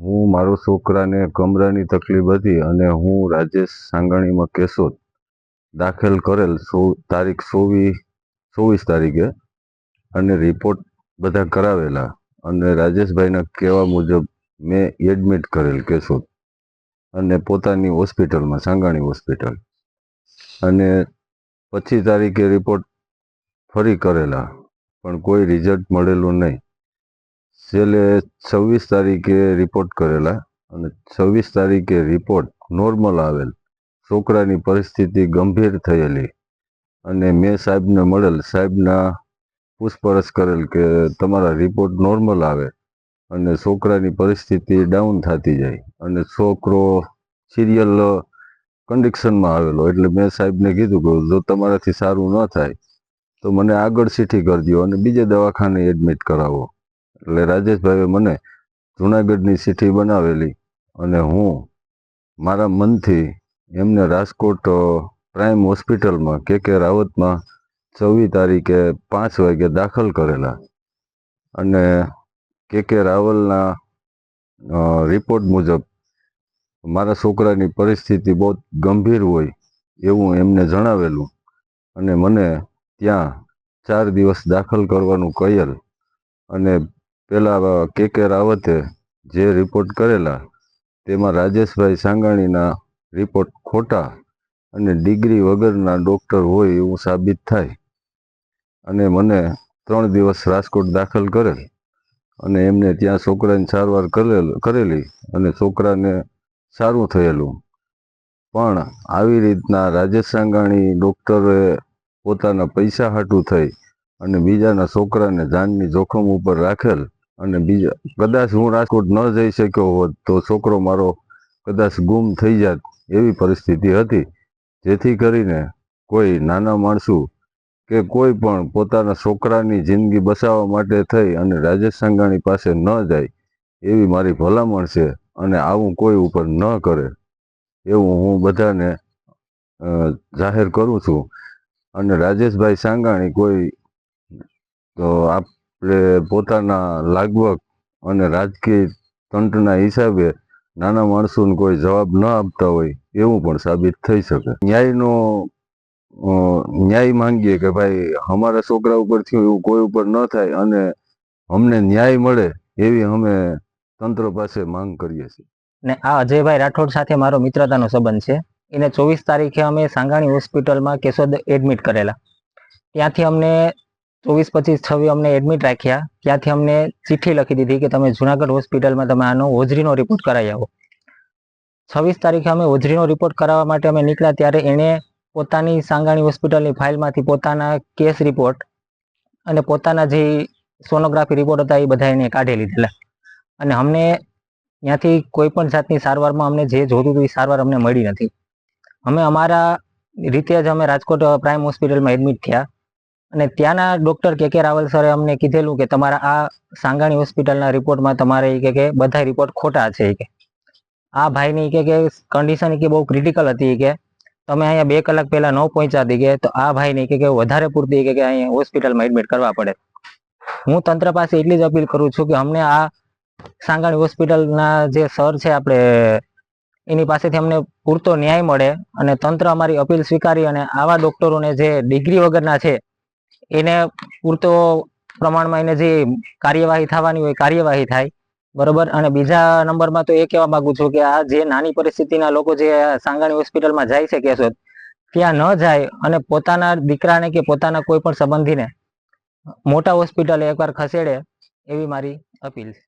હું મારો છોકરાને કમરાની તકલીફ હતી અને હું રાજેશ સાંગાણીમાં કેશોદ દાખલ કરેલ સો, તારીખ ચોવીસ ચોવીસ તારીખે અને રિપોર્ટ બધા કરાવેલા. અને રાજેશભાઈના કહેવા મુજબ મેં એડમિટ કરેલ કેશોદ અને પોતાની હોસ્પિટલમાં, સાંગાણી હોસ્પિટલ. અને પચીસ તારીખે રિપોર્ટ ફરી કરેલા, પણ કોઈ રિઝલ્ટ મળેલું નહીં. છેલ્લે છવ્વીસ તારીખે રિપોર્ટ કરેલા અને છવ્વીસ તારીખે રિપોર્ટ નોર્મલ આવેલ. છોકરાની પરિસ્થિતિ ગંભીર થયેલી અને મેં સાહેબને મળેલ, સાહેબના પૂછપરછ કરેલ કે તમારા રિપોર્ટ નોર્મલ આવે અને છોકરાની પરિસ્થિતિ ડાઉન થતી જાય અને છોકરો સિરિયલ કન્ડિશનમાં આવેલો. એટલે મેં સાહેબને કીધું કે જો તમારાથી સારું ન થાય તો મને આગળ સીઠી કરી દો અને બીજે દવાખાને એડમિટ કરાવો. એટલે રાજેશભાઈએ મને જુનાગઢની ચિઠ્ઠી બનાવેલી અને હું મારા મનથી એમને રાજકોટ પ્રાઇમ હોસ્પિટલમાં કે કે રાવતમાં છવ્વીસ તારીખે પાંચ વાગે દાખલ કરેલા. અને કે કે રાવલના રિપોર્ટ મુજબ મારા છોકરાની પરિસ્થિતિ બહુ ગંભીર હોય એવું એમને જણાવેલું અને મને ત્યાં ચાર દિવસ દાખલ કરવાનું કહેલ અને પેલા કે કે રાવતે જે રિપોર્ટ કરેલા, તેમાં રાજેશભાઈ સાંગાણીના રિપોર્ટ ખોટા અને ડિગ્રી વગરના ડૉક્ટર હોય એવું સાબિત થાય. અને મને ત્રણ દિવસ રાજકોટ દાખલ કરેલ. અને એમને ત્યાં છોકરાની સારવાર કરેલ, કરેલી અને છોકરાને સારું થયેલું. પણ આવી રીતના રાજેશ સાંગાણી ડૉક્ટરે પોતાના પૈસા હાટું થઈ અને બીજાના છોકરાને જાનની જોખમ ઉપર રાખેલ અને બીજા, કદાચ હું રાજકોટ ન જઈ શક્યો હોત તો છોકરો મારો કદાચ ગુમ થઈ જાત એવી પરિસ્થિતિ હતી. જેથી કરીને કોઈ નાના માણસો કે કોઈ પણ પોતાના છોકરાની જિંદગી બચાવવા માટે થઈ અને રાજેશ સંઘાણી પાસે ન જાય એવી મારી ભલામણ છે અને આવું કોઈ ઉપર ન કરે એવું હું બધાને જાહેર કરું છું. અને રાજેશભાઈ સાંગાણી કોઈ, તો આપણે પોતાના લાગવક અને રાજકીય તંત્રના હિસાબે નાના માણસોને કોઈ જવાબ ન આપતા હોય એવું પણ સાબિત થઈ શકે. ન્યાયનો ન્યાય માંગીએ કે ભાઈ, અમારા છોકરા ઉપર થયું એવું કોઈ ઉપર ન થાય અને અમને ન્યાય મળે એવી અમે તંત્ર પાસે માંગ કરીએ છીએ. ને આ અજયભાઈ રાઠોડ સાથે મારો મિત્રતાનો સંબંધ છે. એને ચોવીસ તારીખે અમે સાંગાણી હોસ્પિટલમાં કેશોદ એડમિટ કરેલા. ત્યાંથી અમને ચોવીસ પચીસ છવ્વીસ અમને એડમિટ રાખ્યા. ત્યાંથી અમને ચિઠ્ઠી લખી દીધી કે તમે જુનાગઢ હોસ્પિટલમાં તમે આનો હોજરીનો રિપોર્ટ કરાવી આવો. છવ્વીસ તારીખે અમે હોજરીનો રિપોર્ટ કરાવવા માટે અમે નીકળ્યા ત્યારે એણે પોતાની સાંગાણી હોસ્પિટલની ફાઇલમાંથી પોતાના કેસ રિપોર્ટ અને પોતાના જે સોનોગ્રાફી રિપોર્ટ હતા એ બધા એને કાઢી લીધેલા. અને અમને ત્યાંથી કોઈ પણ જાતની સારવારમાં અમને જે જોતું હતું એ સારવાર અમને મળી નથી. અમે અમારા રીતે જ અમે રાજકોટ પ્રાઇમ હોસ્પિટલમાં એડમિટ થયા. અને ત્યાંના ડૉક્ટર કે કે રાવલ સરે અમને કીધેલું કે તમારા આ સાંગાણી હોસ્પિટલના રિપોર્ટમાં તમારે કે કે બધા રિપોર્ટ ખોટા છે કે. આ ભાઈની કે કે કન્ડિશન કે બહુ ક્રિટિકલ હતી કે. તમે અહીંયા બે કલાક પહેલા ન પહોંચ્યા હતી કે, તો આ ભાઈને કે કે વધારે પૂરતી કે અહીંયા હોસ્પિટલમાં એડમિટ કરવા પડે. હું તંત્ર પાસે એટલી જ અપીલ કરું છું કે અમને આ સાંગાણી હોસ્પિટલના જે સર છે આપણે, એની પાસેથી અમને પૂરતો ન્યાય મળે અને તંત્ર અમારી અપીલ સ્વીકારી અને આવા ડોક્ટરોને જે ડિગ્રી વગરના છે એને પૂરતો પ્રમાણમાં એને જે કાર્યવાહી થવાની હોય કાર્યવાહી થાય, બરોબર? અને બીજા નંબરમાં તો એ કહેવા માંગુ છું કે આ જે નાની પરિસ્થિતિના લોકો જે સાંગાણી હોસ્પિટલમાં જાય છે કેસો, ત્યાં ન જાય અને પોતાના દીકરાને કે પોતાના કોઈ પણ સંબંધીને મોટા હોસ્પિટલે એકવાર ખસેડે એવી મારી અપીલ છે.